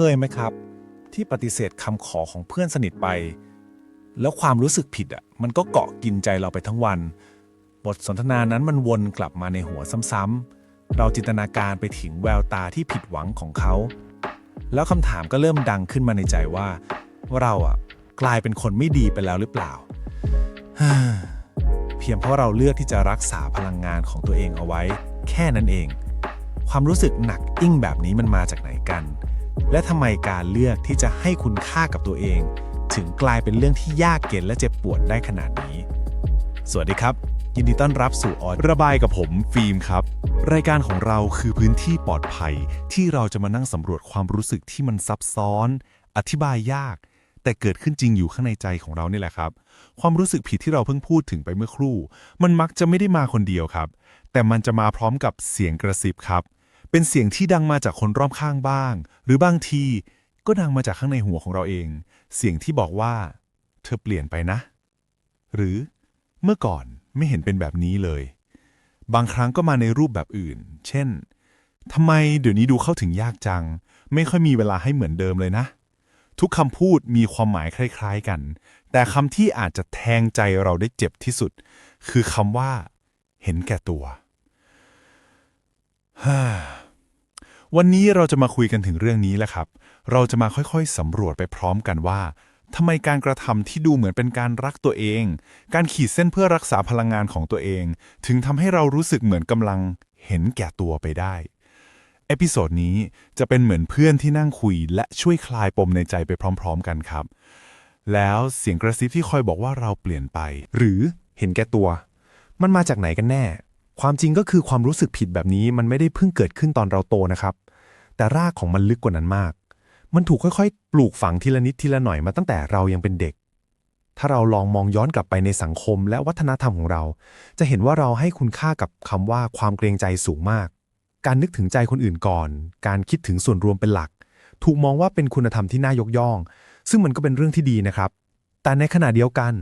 เคยไหมครับ ที่ปฏิเสธคำขอของเพื่อนสนิทไป แล้วความรู้สึกผิดอะมันก็เกาะกินใจเราไปทั้งวัน บทสนทนานั้นมันวนกลับมาในหัวซ้ำๆเราจินตนาการไปถึงแววตาที่ผิดหวังของเขา แล้วคำถามก็เริ่มดังขึ้นมาในใจว่าว่าเราอะกลายเป็นคนไม่ดีไปแล้วหรือเปล่า เพียงเพราะเราเลือกที่จะรักษาพลังงานของตัวเองเอาไว้ แค่นั้นเอง ความรู้สึกหนักอิ่งแบบนี้มันมาจากไหนกัน และทำไมการเลือกที่จะให้คุณค่ากับตัวเอง ถึงกลายเป็นเรื่องที่ยากเย็นและเจ็บปวดได้ขนาดนี้ สวัสดีครับ ยินดีต้อนรับสู่ออดระบายกับผมฟิล์มครับ รายการของเราคือพื้นที่ปลอดภัย ที่เราจะมานั่งสำรวจความรู้สึกที่มันซับซ้อน อธิบายยาก แต่เกิดขึ้นจริงอยู่ข้างในใจของเรานี่แหละครับ ความรู้สึกผิดที่เราเพิ่งพูดถึงไปเมื่อครู่ มันมักจะไม่ได้มาคนเดียวครับ แต่มันจะมาพร้อมกับเสียงกระซิบครับ เป็นเสียงที่ดังมาจากคนรอบข้างบ้าง หรือบางทีก็ดังมาจากข้างในหัวของเราเอง เสียงที่บอกว่า เธอเปลี่ยนไปนะ หรือเมื่อก่อนไม่เห็นเป็นแบบนี้เลย บางครั้งก็มาในรูปแบบอื่น เช่นทำไมเดี๋ยวนี้ดูเข้าถึงยากจัง ไม่ค่อยมีเวลาให้เหมือนเดิมเลยนะ ทุกคำพูดมีความหมายคล้าย ๆกัน แต่คำที่อาจจะแทงใจเราได้เจ็บที่สุด คือคำว่า เห็นแก่ตัวฮ่า วันนี้เราจะมาคุยกันถึงเรื่องนี้แหละครับ เราจะมาค่อยๆสำรวจไปพร้อมกันว่าทำไมการกระทำที่ดูเหมือนเป็นการรักตัวเอง การขีดเส้นเพื่อรักษาพลังงานของตัวเอง ถึงทำให้เรารู้สึกเหมือนกำลังเห็นแก่ตัวไปได้ เอพิโซดนี้จะเป็นเหมือนเพื่อนที่นั่งคุย และช่วยคลายปมในใจไปพร้อม ๆ กันครับ แล้วเสียงกระซิบที่คอยบอกว่าเราเปลี่ยนไป หรือเห็นแก่ตัว มันมาจากไหนกันแน่ ความจริงก็คือความรู้สึกผิดแบบนี้มันไม่ได้เพิ่งเกิดขึ้นตอนเราโตนะครับ แต่รากของมันลึกกว่านั้นมาก มันถูกค่อยๆ ปลูกฝังทีละนิดทีละหน่อยมาตั้งแต่เรายังเป็นเด็ก ถ้าเราลองมองย้อนกลับไปในสังคมและวัฒนธรรมของเรา จะเห็นว่าเราให้คุณค่ากับคำว่าความเกรงใจสูงมาก การนึกถึงใจคนอื่นก่อน การคิดถึงส่วนรวมเป็นหลัก ถูกมองว่าเป็นคุณธรรมที่น่ายกย่อง ซึ่งมันก็เป็นเรื่องที่ดีนะครับ แต่ในขณะเดียวกัน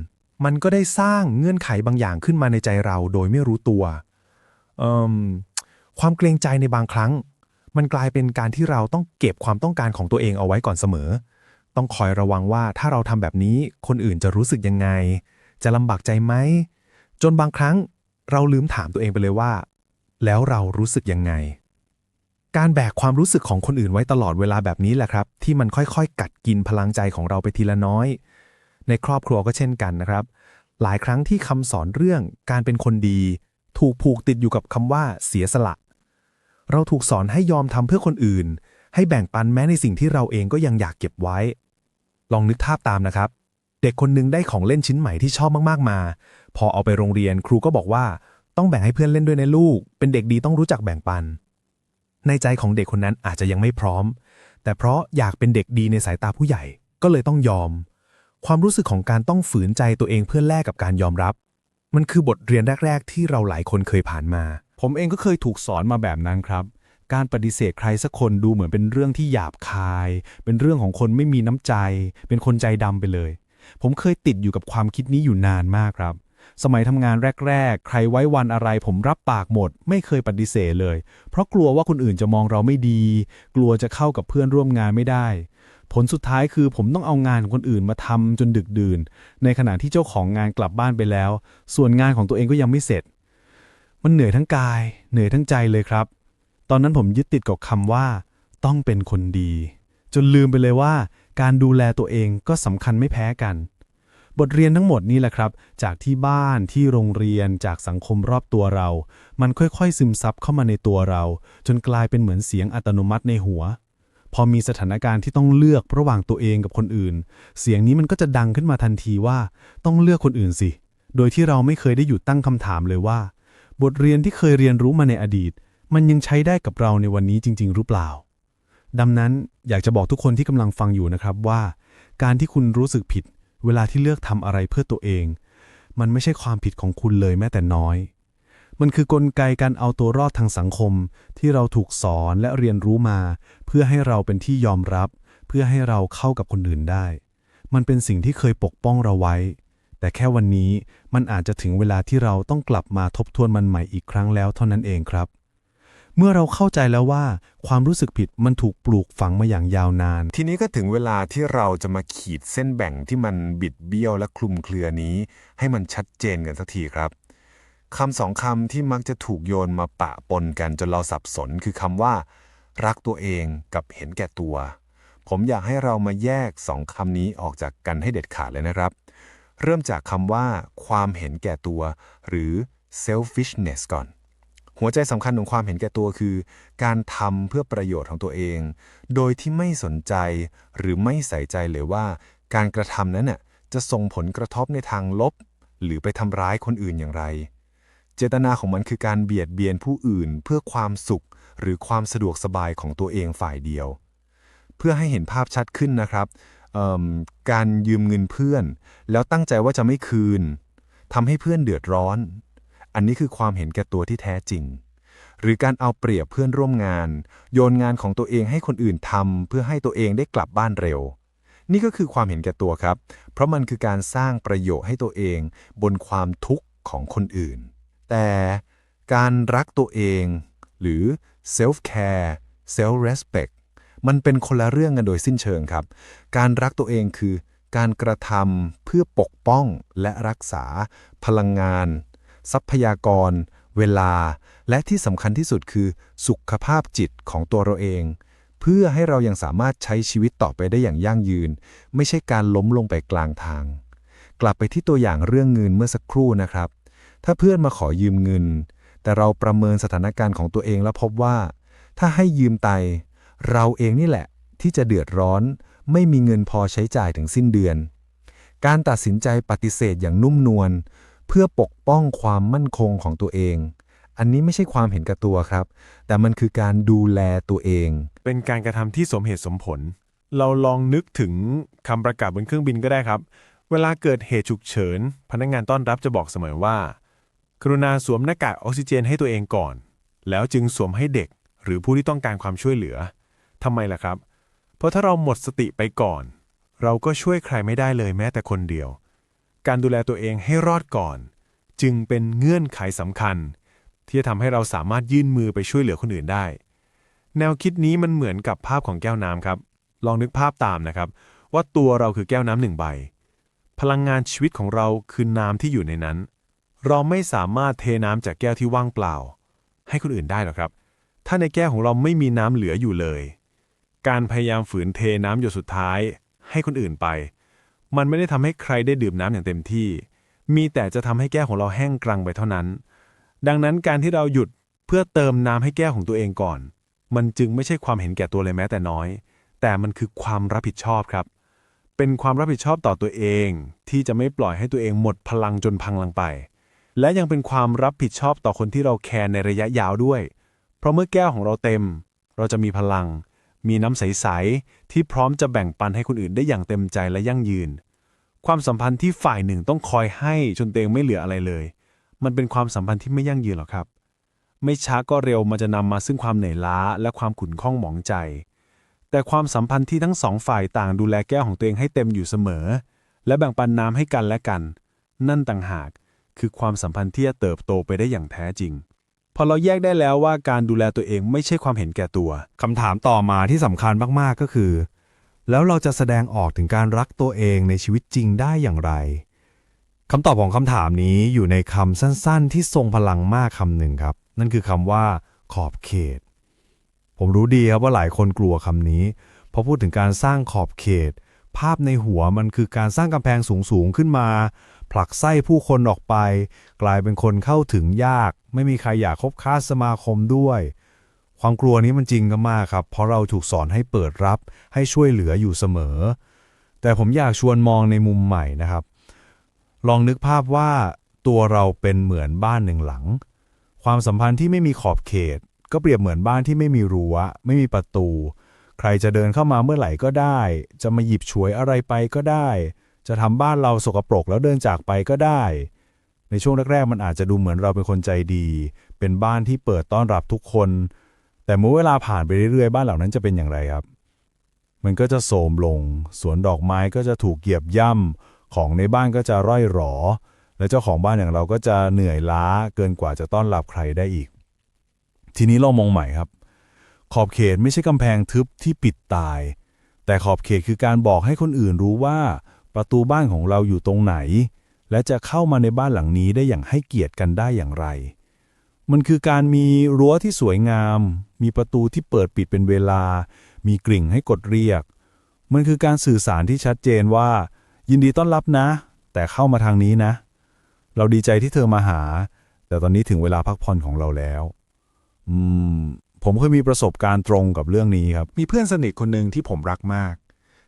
มันก็ได้สร้างเงื่อนไขบางอย่างขึ้นมาในใจเราโดยไม่รู้ตัว ความเกรงใจในบางครั้ง มันกลายเป็นการที่เราต้องเก็บความต้องการของตัวเองเอาไว้ก่อนเสมอ ต้องคอยระวังว่าถ้าเราทำแบบนี้คนอื่นจะรู้สึกยังไง จะลำบากใจไหม จนบางครั้งเราลืมถามตัวเองไปเลยว่า แล้วเรารู้สึกยังไง การแบกความรู้สึกของคนอื่นไว้ตลอดเวลาแบบนี้แหละครับ ที่มันค่อยๆ กัดกินพลังใจของเราไปทีละน้อย ในครอบครัวก็เช่นกันนะครับ หลายครั้งที่คำสอนเรื่องการเป็นคนดี ถูกผูกติดอยู่กับคำว่าเสียสละ เราถูกสอนให้ยอมทำเพื่อคนอื่น ให้แบ่งปันแม้ในสิ่งที่เราเองก็ยังอยากเก็บไว้ ลองนึกภาพตามนะครับ เด็กคนหนึงได้ของเล่นชิ้นใหม่ที่ชอบมากๆมา พอเอาไปโรงเรียนครูก็บอกว่าต้องแบ่งให้เพื่อนเล่นด้วยนะลูก เป็นเด็กดีต้องรู้จักแบ่งปัน ในใจของเด็กคนนั้นอาจจะยังไม่พร้อม แต่เพราะอยากเป็นเด็กดีในสายตาผู้ใหญ่ก็เลยต้องยอม ความรู้สึกของการต้องฝืนใจตัวเองเพื่อแลกกับการยอมรับ มันคือบทเรียนแรก ๆ ที่เราหลายคนเคยผ่านมา ผมเองก็เคยถูกสอนมาแบบนั้นครับ การปฏิเสธใครสักคนดูเหมือนเป็นเรื่องที่หยาบคาย เป็นเรื่องของคนไม่มีน้ำใจ เป็นคนใจดำไปเลย ผมเคยติดอยู่กับความคิดนี้อยู่นานมากครับ สมัยทำงานแรก ๆ ใครไว้วันอะไร ผมรับปากหมด ไม่เคยปฏิเสธเลย เพราะกลัวว่าคนอื่นจะมองเราไม่ดี กลัวจะเข้ากับเพื่อนร่วมงานไม่ได้ ผลสุดท้ายคือผมต้องเอางานของคนอื่นมาทำจนดึกดื่น ในขณะที่เจ้าของงานกลับบ้านไปแล้ว ส่วนงานของตัวเองก็ยังไม่เสร็จ มันเหนื่อยทั้งกาย เหนื่อยทั้งใจเลยครับ ตอนนั้นผมยึดติดกับคำว่า ต้องเป็นคนดี จนลืมไปเลยว่า การดูแลตัวเองก็สำคัญไม่แพ้กัน บทเรียนทั้งหมดนี่แหละครับ จากที่บ้านที่โรงเรียนจากสังคมรอบตัวเรา มันค่อยๆซึมซับเข้ามาในตัวเรา จนกลายเป็นเหมือนเสียงอัตโนมัติในหัว พอมีสถานการณ์ที่ต้องเลือกระหว่างตัวเองกับคนอื่น เสียงนี้มันก็จะดังขึ้นมาทันทีว่า ต้องเลือกคนอื่นสิ โดยที่เราไม่เคยได้หยุดตั้งคำถามเลยว่า บทเรียนที่เคยเรียนรู้มาในอดีต มันยังใช้ได้กับเราในวันนี้จริง ๆ หรือเปล่า ดังนั้นอยากจะบอกทุกคนที่กำลังฟังอยู่นะครับว่า การที่คุณรู้สึกผิด เวลาที่เลือกทำอะไรเพื่อตัวเอง มันไม่ใช่ความผิดของคุณเลยแม้แต่น้อย มันคือกลไกการเอาตัวรอดทางสังคม ที่เราถูกสอนและเรียนรู้มา เพื่อให้เราเป็นที่ยอมรับ เพื่อให้เราเข้ากับคนอื่นได้ มันเป็นสิ่งที่เคยปกป้องเราไว้ แต่แค่วันนี้มันอาจจะถึงเวลาที่เราต้องกลับมาทบทวนมันใหม่อีกครั้งแล้วเท่านั้นเองครับ เมื่อเราเข้าใจแล้วว่า ความรู้สึกผิดมันถูกปลูกฝังมาอย่างยาวนาน ทีนี้ก็ถึงเวลาที่เราจะมาขีดเส้นแบ่งที่มันบิดเบี้ยวและคลุมเครือนี้ ให้มันชัดเจนกันสักทีครับ คำสองคำที่มักจะถูกโยนมาปะปนกันจนเราสับสนคือคำว่า รักตัวเองกับเห็นแก่ตัว ผมอยากให้เรามาแยกสองคำนี้ออกจากกันให้เด็ดขาดเลยนะครับ เริ่มจากคำว่า ความเห็นแก่ตัว หรือ selfishness ก่อน หัวใจสำคัญของความเห็นแก่ตัวคือ การทำเพื่อประโยชน์ของตัวเอง โดยที่ไม่สนใจหรือไม่ใส่ใจเลยว่า การกระทำนั้นน่ะจะส่งผลกระทบในทางลบ หรือไปทำร้ายคนอื่นอย่างไร เจตนาของมันคือการเบียดเบียนผู้อื่นเพื่อความสุข หรือความสะดวกสบายของตัวเองฝ่ายเดียว เพื่อให้เห็นภาพชัดขึ้นนะครับการยืมเงินเพื่อน แล้วตั้งใจว่าจะไม่คืนทำให้เพื่อนเดือดร้อน อันนี้คือความเห็นแก่ตัวที่แท้จริง หรือการเอาเปรียบเพื่อนร่วมงาน โยนงานของตัวเองให้คนอื่นทำเพื่อให้ตัวเองได้กลับบ้านเร็ว นี่ก็คือความเห็นแก่ตัวครับ เพราะมันคือการสร้างประโยชน์ให้ตัวเอง บนความทุกข์ของคนอื่น แต่การรักตัวเอง หรือ self care self respect มันเป็นคนละเรื่องกันโดยสิ้นเชิงครับ การรักตัวเองคือการกระทำเพื่อปกป้องและรักษา พลังงาน ทรัพยากร เวลา และที่สำคัญที่สุดคือ สุขภาพจิตของตัวเราเอง เพื่อให้เรายังสามารถใช้ชีวิตต่อไปได้อย่างยั่งยืน ไม่ใช่การล้มลงไปกลางทาง กลับไปที่ตัวอย่างเรื่องเงินเมื่อสักครู่นะครับ ถ้าเพื่อนมาขอยืมเงิน แต่เราประเมินสถานการณ์ของตัวเองแล้วพบว่า ถ้าให้ยืมไต เราเองนี่แหละ ที่จะเดือดร้อน ไม่มีเงินพอใช้จ่ายถึงสิ้นเดือน การตัดสินใจปฏิเสธอย่างนุ่มนวลเพื่อปกป้องความมั่นคงของตัวเอง อันนี้ไม่ใช่ความเห็นแก่ตัวครับ แต่มันคือการดูแลตัวเอง เป็นการกระทำที่สมเหตุสมผล เราลองนึกถึงคำประกาศบนเครื่องบินก็ได้ครับ เวลาเกิดเหตุฉุกเฉิน พนักงานต้อนรับจะบอกเสมอว่า กรุณาสวมหน้ากากออกซิเจนให้ตัวเองก่อน แล้วจึงสวมให้เด็กหรือผู้ที่ต้องการความช่วยเหลือทำไมล่ะครับ เพราะถ้าเราหมดสติไปก่อน เราก็ช่วยใครไม่ได้เลยแม้แต่คนเดียว การดูแลตัวเองให้รอดก่อน จึงเป็นเงื่อนไขสำคัญ ที่จะทำให้เราสามารถยื่นมือไปช่วยเหลือคนอื่นได้ แนวคิดนี้มันเหมือนกับภาพของแก้วน้ำครับ ลองนึกภาพตามนะครับ ว่าตัวเราคือแก้วน้ำหนึ่งใบ พลังงานชีวิตของเราคือน้ำที่อยู่ในนั้น เราไม่สามารถเทน้ำจากแก้วที่ว่างเปล่า ให้คนอื่นได้หรอกครับ ถ้าในแก้วของเราไม่มีน้ำเหลืออยู่เลย การพยายามฝืนเทน้ำหยดสุดท้าย ให้คนอื่นไป มันไม่ได้ทำให้ใครได้ดื่มน้ำอย่างเต็มที่ มีแต่จะทำให้แก้วของเราแห้งกรังไปเท่านั้น ดังนั้นการที่เราหยุดเพื่อเติมน้ำให้แก้วของตัวเองก่อน มันจึงไม่ใช่ความเห็นแก่ตัวเลยแม้แต่น้อย แต่มันคือความรับผิดชอบครับเป็นความรับผิดชอบต่อตัวเอง ที่จะไม่ปล่อยให้ตัวเองหมดพลังจนพังลังไป และยังเป็นความรับผิดชอบต่อคนที่เราแคร์ในระยะยาวด้วย เพราะเมื่อแก้วของเราเต็ม เราจะมีพลัง มีน้ำใส ๆ ที่พร้อมจะแบ่งปันให้คนอื่นได้อย่างเต็มใจและยั่งยืน ความสัมพันธ์ที่ฝ่ายหนึ่งต้องคอยให้จนตัวเองไม่เหลืออะไรเลย มันเป็นความสัมพันธ์ที่ไม่ยั่งยืนหรอกครับ ไม่ช้าก็เร็วมันจะนำมาซึ่งความเหนื่อยล้า และความขุ่นข้องหมองใจ แต่ความสัมพันธ์ที่ทั้งสองฝ่ายต่างดูแลแก้วของตัวเองให้เต็มอยู่เสมอ และแบ่งปันน้ำให้กันและกัน นั่นต่างหาก คือความสัมพันธ์ที่จะเติบโตไปได้อย่างแท้จริง พอเราแยกได้แล้วว่าการดูแลตัวเองไม่ใช่ความเห็นแก่ตัว คำถามต่อมาที่สำคัญมาก ๆ ก็คือ แล้วเราจะแสดงออกถึงการรักตัวเองในชีวิตจริงได้อย่างไรคำตอบของคำถามนี้อยู่ในคำสั้น ๆ ที่ทรงพลังมากคำหนึ่งครับ นั่นคือคำว่า ขอบเขต ผมรู้ดีครับว่าหลายคนกลัวคำนี้พอพูดถึงการสร้างขอบเขต ภาพในหัวมันคือการสร้างกำแพงสูง ๆ ขึ้นมา ผลักไส้ผู้คนออกไป กลายเป็นคนเข้าถึงยาก ไม่มีใครอยากคบค้าสมาคมด้วย ความกลัวนี้มันจริงก็มากครับ เพราะเราถูกสอนให้เปิดรับ ให้ช่วยเหลืออยู่เสมอ แต่ผมอยากชวนมองในมุมใหม่นะครับ ลองนึกภาพว่าตัวเราเป็นเหมือนบ้านหนึ่งหลัง ความสัมพันธ์ที่ไม่มีขอบเขต ก็เปรียบเหมือนบ้านที่ไม่มีรั้วไม่มีประตู ใครจะเดินเข้ามาเมื่อไหร่ก็ได้ จะมาหยิบฉวยอะไรไปก็ได้ จะทำบ้านเราสกปรกแล้วเดินจากไปก็ได้ ในช่วงแรกๆมันอาจจะดูเหมือนเราเป็นคนใจดี เป็นบ้านที่เปิดต้อนรับทุกคน แต่เมื่อเวลาผ่านไปเรื่อยๆ บ้านเหล่านั้นจะเป็นอย่างไรครับ มันก็จะโทรมลง สวนดอกไม้ก็จะถูกเหยียบย่ำของในบ้านก็จะร่อยหรอ และเจ้าของบ้านอย่างเราก็จะเหนื่อยล้าเกินกว่าจะต้อนรับใครได้อีก ทีนี้เรามองใหม่ครับ ขอบเขตไม่ใช่กำแพงทึบที่ปิดตาย แต่ขอบเขตคือการบอกให้คนอื่นรู้ว่า ประตูบ้านของเราอยู่ตรงไหน และจะเข้ามาในบ้านหลังนี้ได้อย่างให้เกียรติกันได้อย่างไร มันคือการมีรั้วที่สวยงาม มีประตูที่เปิดปิดเป็นเวลา มีกริ่งให้กดเรียก มันคือการสื่อสารที่ชัดเจนว่า ยินดีต้อนรับนะ แต่เข้ามาทางนี้นะ เราดีใจที่เธอมาหา แต่ตอนนี้ถึงเวลาพักผ่อนของเราแล้ว อืมผมเคยมีประสบการณ์ตรงกับเรื่องนี้ครับ มีเพื่อนสนิทคนหนึ่งที่ผมรักมาก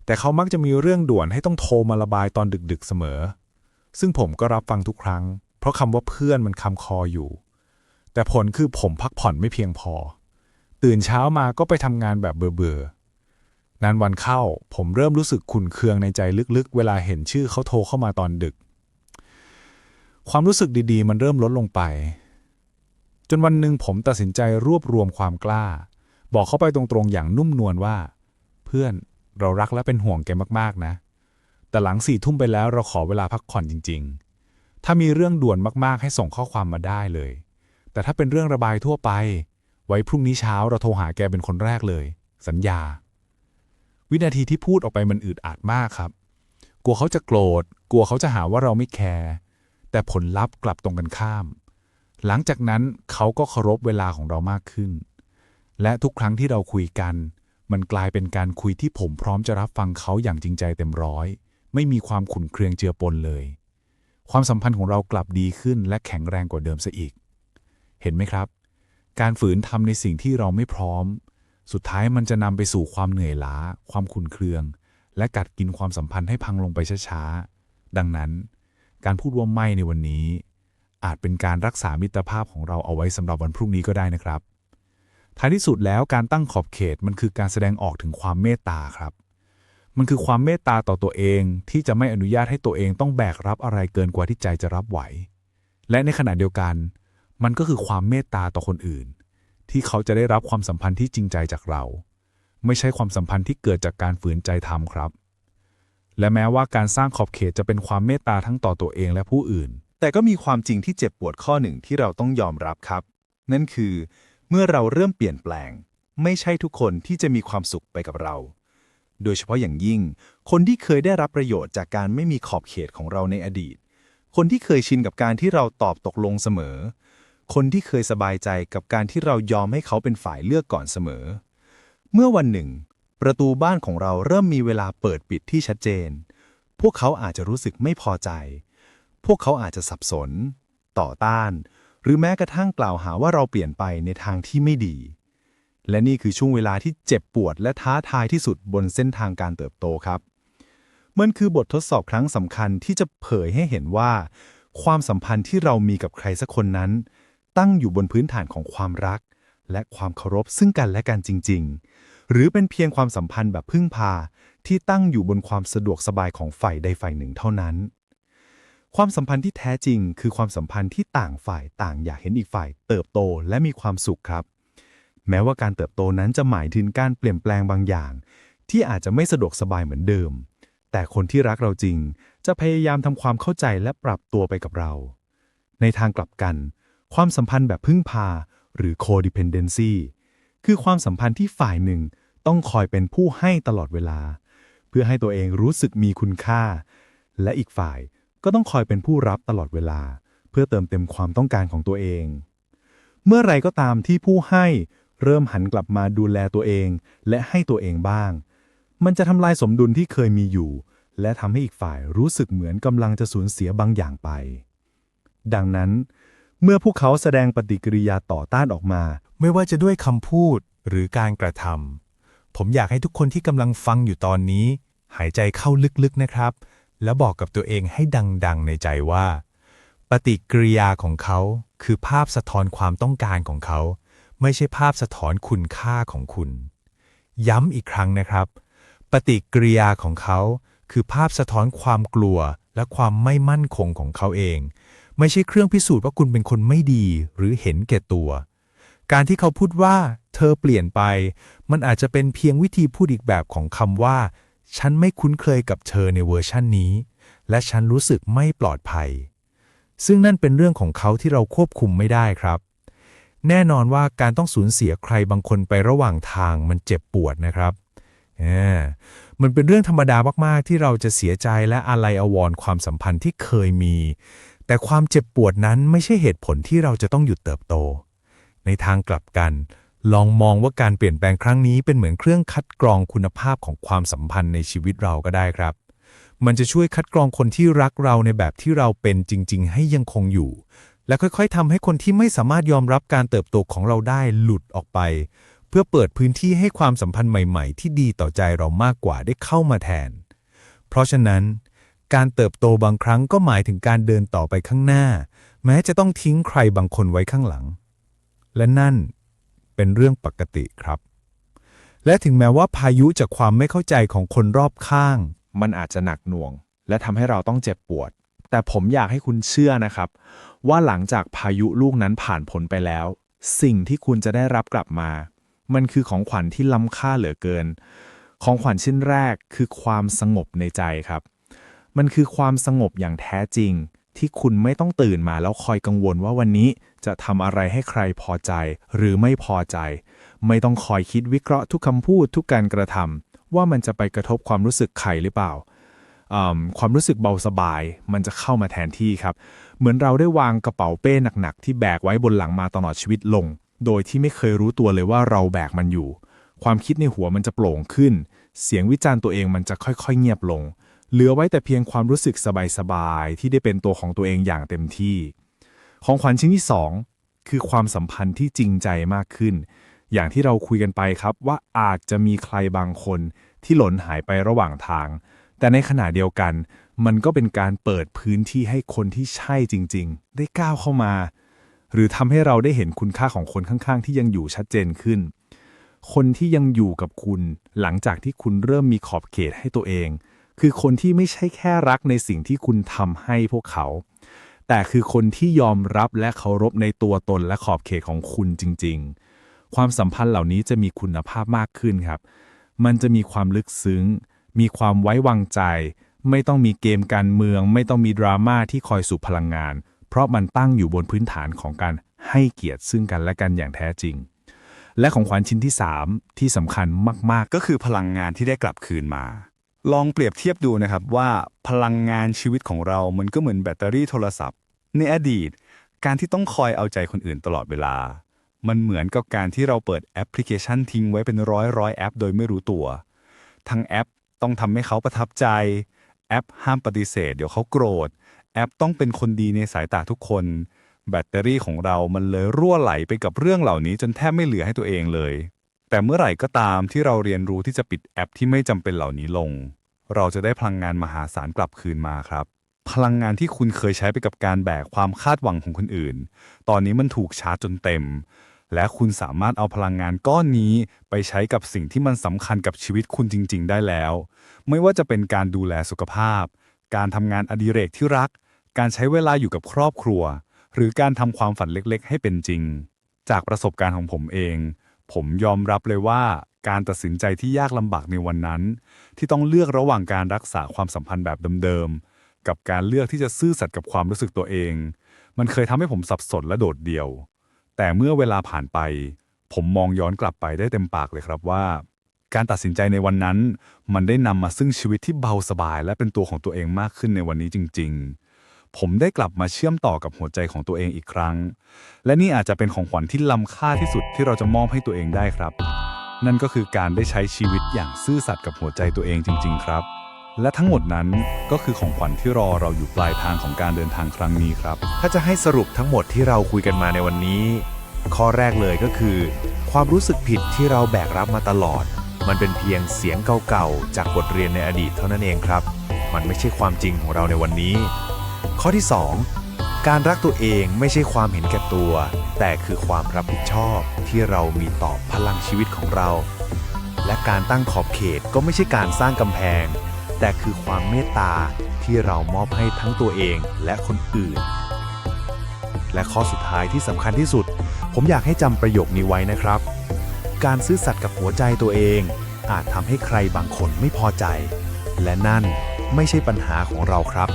แต่เขามักจะมีเรื่องด่วนให้ต้องโทรมาระบายตอนดึกๆเสมอ ซึ่งผมก็รับฟังทุกครั้ง เพราะคำว่าเพื่อนมันคำคออยู่ แต่ผลคือผมพักผ่อนไม่เพียงพอ ตื่นเช้ามาก็ไปทำงานแบบเบื่อๆนานวันเข้า ผมเริ่มรู้สึกขุ่นเคืองในใจลึกๆ เวลาเห็นชื่อเขาโทรเข้ามาตอนดึก ความรู้สึกดีๆ มันเริ่มลดลงไป จนวันหนึ่งผมตัดสินใจรวบรวมความกล้า บอกเขาไปตรงๆอย่างนุ่มนวลว่า เพื่อน เรารักและเป็นห่วงแกมากๆนะ แต่หลังสี่ทุ่มไปแล้วเราขอเวลาพักผ่อนจริง ๆ ถ้ามีเรื่องด่วนมากๆ ให้ส่งข้อความมาได้เลย แต่ถ้าเป็นเรื่องระบายทั่วไป ไว้พรุ่งนี้เช้าเราโทรหาแกเป็นคนแรกเลย สัญญา วินาทีที่พูดออกไปมันอึดอัดมากครับ กลัวเขาจะโกรธ กลัวเขาจะหาว่าเราไม่แคร์ แต่ผลลัพธ์กลับตรงกันข้าม หลังจากนั้นเขาก็เคารพเวลาของเรามากขึ้น และทุกครั้งที่เราคุยกัน มันกลายเป็นการคุยที่ผมพร้อมจะรับฟังเขาอย่างจริงใจเต็มร้อย ไม่มีความขุ่นเคืองเจือปนเลย ความสัมพันธ์ของเรากลับดีขึ้นและแข็งแรงกว่าเดิมซะอีก เห็นไหมครับ การฝืนทำในสิ่งที่เราไม่พร้อม สุดท้ายมันจะนำไปสู่ความเหนื่อยล้า ความขุ่นเคือง และกัดกินความสัมพันธ์ให้พังลงไปช้าๆดังนั้น การพูดว่าไม่ในวันนี้ อาจเป็นการรักษามิตรภาพของเราเอาไว้สำหรับวันพรุ่งนี้ก็ได้นะครับ ท้ายที่สุดแล้วการตั้งขอบเขตมันคือการแสดงออกถึงความเมตตาครับ มันคือความเมตตาต่อตัวเองที่จะไม่อนุญาตให้ตัวเองต้องแบกรับอะไรเกินกว่าที่ใจจะรับไหว และในขณะเดียวกัน มันก็คือความเมตตาต่อคนอื่น ที่เขาจะได้รับความสัมพันธ์ที่จริงใจจากเรา ไม่ใช่ความสัมพันธ์ที่เกิดจากการฝืนใจทำครับ และแม้ว่าการสร้างขอบเขตจะเป็นความเมตตาทั้งต่อตัวเองและผู้อื่น แต่ก็มีความจริงที่เจ็บปวดข้อหนึ่งที่เราต้องยอมรับครับ นั่นคือ เมื่อเราเริ่มเปลี่ยนแปลง ไม่ใช่ทุกคนที่จะมีความสุขไปกับเรา โดยเฉพาะอย่างยิ่ง คนที่เคยได้รับประโยชน์จากการไม่มีขอบเขตของเราในอดีต คนที่เคยชินกับการที่เราตอบตกลงเสมอ คนที่เคยสบายใจกับการที่เรายอมให้เขาเป็นฝ่ายเลือกก่อนเสมอ เมื่อวันหนึ่ง ประตูบ้านของเราเริ่มมีเวลาเปิดปิดที่ชัดเจน พวกเขาอาจจะรู้สึกไม่พอใจ พวกเขาอาจจะสับสน ต่อต้าน หรือแม้กระทั่งกล่าวหาว่าเราเปลี่ยนไปในทางที่ไม่ดี และนี่คือช่วงเวลาที่เจ็บปวดและท้าทายที่สุดบนเส้นทางการเติบโตครับ มันคือบททดสอบครั้งสำคัญที่จะเผยให้เห็นว่า ความสัมพันธ์ที่เรามีกับใครสักคนนั้น ตั้งอยู่บนพื้นฐานของความรัก และความเคารพซึ่งกันและกันจริง ๆ หรือเป็นเพียงความสัมพันธ์แบบพึ่งพาที่ตั้งอยู่บนความสะดวกสบายของฝ่ายใดฝ่ายหนึ่งเท่านั้น ความสัมพันธ์ที่แท้จริง คือความสัมพันธ์ที่ต่างฝ่ายต่างอยากเห็นอีกฝ่าย เติบโตและมีความสุขครับ แม้ว่าการเติบโตนั้นจะหมายถึงการเปลี่ยนแปลงบางอย่าง ที่อาจจะไม่สะดวกสบายเหมือนเดิม แต่คนที่รักเราจริง จะพยายามทำความเข้าใจและปรับตัวไปกับเรา ในทางกลับกัน ความสัมพันธ์แบบพึ่งพา หรือ codependency คือความสัมพันธ์ที่ฝ่ายหนึ่งต้องคอยเป็นผู้ให้ตลอดเวลา เพื่อให้ตัวเองรู้สึกมีคุณค่า และอีกฝ่าย ก็ต้องคอยเป็นผู้รับตลอดเวลา เพื่อเติมเต็มความต้องการของตัวเอง เมื่อไรก็ตามที่ผู้ให้เริ่มหันกลับมาดูแลตัวเอง และให้ตัวเองบ้าง มันจะทำลายสมดุลที่เคยมีอยู่ และทำให้อีกฝ่ายรู้สึกเหมือนกำลังจะสูญเสียบางอย่างไป ดังนั้น เมื่อพวกเขาแสดงปฏิกิริยาต่อต้านออกมา ไม่ว่าจะด้วยคำพูดหรือการกระทำผมอยากให้ทุกคนที่กำลังฟังอยู่ตอนนี้ หายใจเข้าลึกๆนะครับ แล้วบอกกับตัวเองให้ดังๆ ในใจว่า ปฏิกิริยาของเขาคือภาพสะท้อนความต้องการของเขา ไม่ใช่ภาพสะท้อนคุณค่าของคุณ ย้ำอีกครั้งนะครับ ปฏิกิริยาของเขาคือภาพสะท้อนความกลัวและความไม่มั่นคงของเขาเอง ไม่ใช่เครื่องพิสูจน์ว่าคุณเป็นคนไม่ดีหรือเห็นแก่ตัว การที่เขาพูดว่า เธอเปลี่ยนไป มันอาจจะเป็นเพียงวิธีพูดอีกแบบของคำว่า ฉันไม่คุ้นเคยกับเธอในเวอร์ชั่นนี้ และฉันรู้สึกไม่ปลอดภัย ซึ่งนั่นเป็นเรื่องของเขาที่เราควบคุมไม่ได้ครับ แน่นอนว่าการต้องสูญเสียใครบางคนไประหว่างทางมันเจ็บปวดนะครับเออมันเป็นเรื่องธรรมดามากๆ ที่เราจะเสียใจและอาลัยอวรความสัมพันธ์ที่เคยมี แต่ความเจ็บปวดนั้นไม่ใช่เหตุผลที่เราจะต้องหยุดเติบโต ในทางกลับกัน ลองมองว่าการเปลี่ยนแปลงครั้งนี้เป็นเหมือนเครื่องคัดกรองคุณภาพของความสัมพันธ์ในชีวิตเราก็ได้ครับ มันจะช่วยคัดกรองคนที่รักเราในแบบที่เราเป็นจริง ๆ ให้ยังคงอยู่ และค่อยๆทำให้คนที่ไม่สามารถยอมรับการเติบโตของเราได้หลุดออกไป เพื่อเปิดพื้นที่ให้ความสัมพันธ์ใหม่ ๆ ที่ดีต่อใจเรามากกว่าได้เข้ามาแทน เพราะฉะนั้น การเติบโตบางครั้งก็หมายถึงการเดินต่อไปข้างหน้า แม้จะต้องทิ้งใครบางคนไว้ข้างหลัง และนั่น เป็นเรื่องปกติครับ และถึงแม้ว่าพายุจากความไม่เข้าใจของคนรอบข้าง มันอาจจะหนักหน่วง และทำให้เราต้องเจ็บปวด แต่ผมอยากให้คุณเชื่อนะครับ ว่าหลังจากพายุลูกนั้นผ่านพ้นไปแล้ว สิ่งที่คุณจะได้รับกลับมา มันคือของขวัญที่ล้ำค่าเหลือเกิน ของขวัญชิ้นแรกคือความสงบในใจครับ มันคือความสงบอย่างแท้จริงที่คุณไม่ต้องตื่นมาแล้วคอยกังวลว่าวันนี้ จะทำอะไรให้ใครพอใจ หรือไม่พอใจ ไม่ต้องคอยคิดวิเคราะห์ทุกคำพูดทุกการกระทำว่ามันจะไปกระทบความรู้สึกใครหรือเปล่า ความรู้สึกเบาสบาย มันจะเข้ามาแทนที่ครับ เหมือนเราได้วางกระเป๋าเป้หนักๆที่แบกไว้บนหลังมาตลอดชีวิตลง โดยที่ไม่เคยรู้ตัวเลยว่าเราแบกมันอยู่ ความคิดในหัวมันจะโปร่งขึ้น เสียงวิจารณ์ตัวเองมันจะค่อยๆ เงียบลง เหลือไว้แต่เพียงความรู้สึกสบายๆที่ได้เป็นตัวของตัวเองอย่างเต็มที่ ของขวัญชิ้นที่ 2 คือความสัมพันธ์ที่จริงใจมากขึ้น อย่างที่เราคุยกันไปครับว่าอาจจะมีใครบางคนที่หล่นหายไประหว่างทาง แต่ในขณะเดียวกัน มันก็เป็นการเปิดพื้นที่ให้คนที่ใช่จริง ๆ ได้ก้าวเข้ามา หรือทำให้เราได้เห็นคุณค่าของคนข้างๆ ที่ยังอยู่ชัดเจนขึ้น คนที่ยังอยู่กับคุณหลังจากที่คุณเริ่มมีขอบเขตให้ตัวเอง คือคนที่ไม่ใช่แค่รักในสิ่งที่คุณทำให้พวกเขา แต่คือคนที่ยอมรับและเคารพในตัวตนและขอบเขตของคุณจริง ๆ ความสัมพันธ์เหล่านี้จะมีคุณภาพมากขึ้นครับ มันจะมีความลึกซึ้ง มีความไว้วางใจ ไม่ต้องมีเกมการเมือง ไม่ต้องมีดราม่าที่คอยสูบพลังงาน เพราะมันตั้งอยู่บนพื้นฐานของการให้เกียรติซึ่งกันและกันอย่างแท้จริง และของขวัญชิ้นที่ 3 ที่สำคัญมากๆ ก็คือพลังงานที่ได้กลับคืนมา ลองเปรียบเทียบดูนะครับว่าพลังงานชีวิตของเรามันก็เหมือนแบตเตอรี่โทรศัพท์ ในอดีต การที่ต้องคอยเอาใจคนอื่นตลอดเวลา มันเหมือนกับการที่เราเปิดแอปพลิเคชันทิ้งไว้เป็นร้อยร้อยแอป โดยไม่รู้ตัว ทั้งแอปต้องทำให้เขาประทับใจ แอปห้ามปฏิเสธ เดี๋ยวเขาโกรธ แอปต้องเป็นคนดีในสายตาทุกคน แบตเตอรี่ของเรามันเลยรั่วไหลไปกับเรื่องเหล่านี้จนแทบไม่เหลือให้ตัวเองเลย แต่เมื่อไหร่ก็ตามที่เราเรียนรู้ที่จะปิดแอปที่ไม่จำเป็นเหล่านี้ลง เราจะได้พลังงานมหาศาลกลับคืนมาครับ พลังงานที่คุณเคยใช้ไปกับการแบกความคาดหวังของคนอื่น ตอนนี้มันถูกชาร์จจนเต็ม และคุณสามารถเอาพลังงานก้อนนี้ไปใช้กับสิ่งที่มันสำคัญกับชีวิตคุณจริง ๆ ได้แล้ว ไม่ว่าจะเป็นการดูแลสุขภาพ การทำงานอดิเรกที่รัก การใช้เวลาอยู่กับครอบครัว หรือการทำความฝันเล็กๆ ให้เป็นจริง จากประสบการณ์ของผมเอง ผมยอมรับเลยว่าการตัดสินใจที่ยากลำบากในวันนั้น ที่ต้องเลือกระหว่างการรักษาความสัมพันธ์แบบเดิมๆ กับการเลือกที่จะซื่อสัตย์กับความรู้สึกตัวเอง มันเคยทำให้ผมสับสนและโดดเดี่ยว แต่เมื่อเวลาผ่านไป ผมมองย้อนกลับไปได้เต็มปากเลยครับว่า การตัดสินใจในวันนั้น มันได้นำมาซึ่งชีวิตที่เบาสบาย และเป็นตัวของตัวเองมากขึ้นในวันนี้จริง ๆ ผมได้กลับมาเชื่อมต่อกับหัวใจของตัวเองอีกครั้ง และนี่อาจจะเป็นของขวัญที่ล้ำค่าที่สุดที่เราจะมอบให้ตัวเองได้ครับ นั่นก็คือการได้ใช้ชีวิตอย่างซื่อสัตย์กับหัวใจตัวเองจริง ๆ ครับ และทั้งหมดนั้นก็คือของขวัญที่รอเราอยู่ปลายทางของการเดินทางครั้งนี้ครับ ถ้าจะให้สรุปทั้งหมดที่เราคุยกันมาในวันนี้ ข้อแรกเลยก็คือ ความรู้สึกผิดที่เราแบกรับมาตลอด มันเป็นเพียงเสียงเก่าๆจากบทเรียนในอดีตเท่านั้นเองครับ มันไม่ใช่ความจริงของเราในวันนี้ ข้อที่ 2 การรักตัวเองไม่ใช่ความเห็นแก่ตัว แต่คือความรับผิดชอบที่เรามีต่อพลังชีวิตของเรา และการตั้งขอบเขตก็ไม่ใช่การสร้างกำแพง แต่คือความเมตตาที่เรามอบให้ทั้งตัวเองและคนอื่น และข้อสุดท้ายที่สำคัญที่สุด ผมอยากให้จำประโยคนี้ไว้นะครับ การซื่อสัตย์กับหัวใจตัวเอง อาจทำให้ใครบางคนไม่พอใจ และนั่นไม่ใช่ปัญหาของเราครับ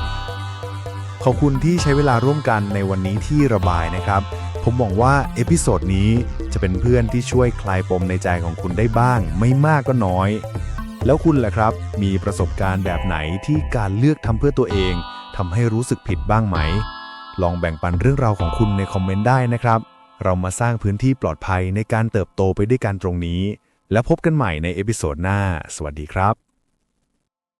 ขอบคุณที่ใช้เวลาร่วมกันในวันนี้ที่ระบายนะครับ ผมหวังว่าเอพิโซดนี้จะเป็นเพื่อนที่ช่วยคลายปมในใจของคุณได้บ้าง ไม่มากก็น้อย แล้วคุณล่ะครับ มีประสบการณ์แบบไหนที่การเลือกทำเพื่อตัวเองทำให้รู้สึกผิดบ้างไหม ลองแบ่งปันเรื่องราวของคุณในคอมเมนต์ได้นะครับ เรามาสร้างพื้นที่ปลอดภัยในการเติบโตไปด้วยกันตรงนี้ แล้วพบกันใหม่ในเอพิโซดหน้า สวัสดีครับ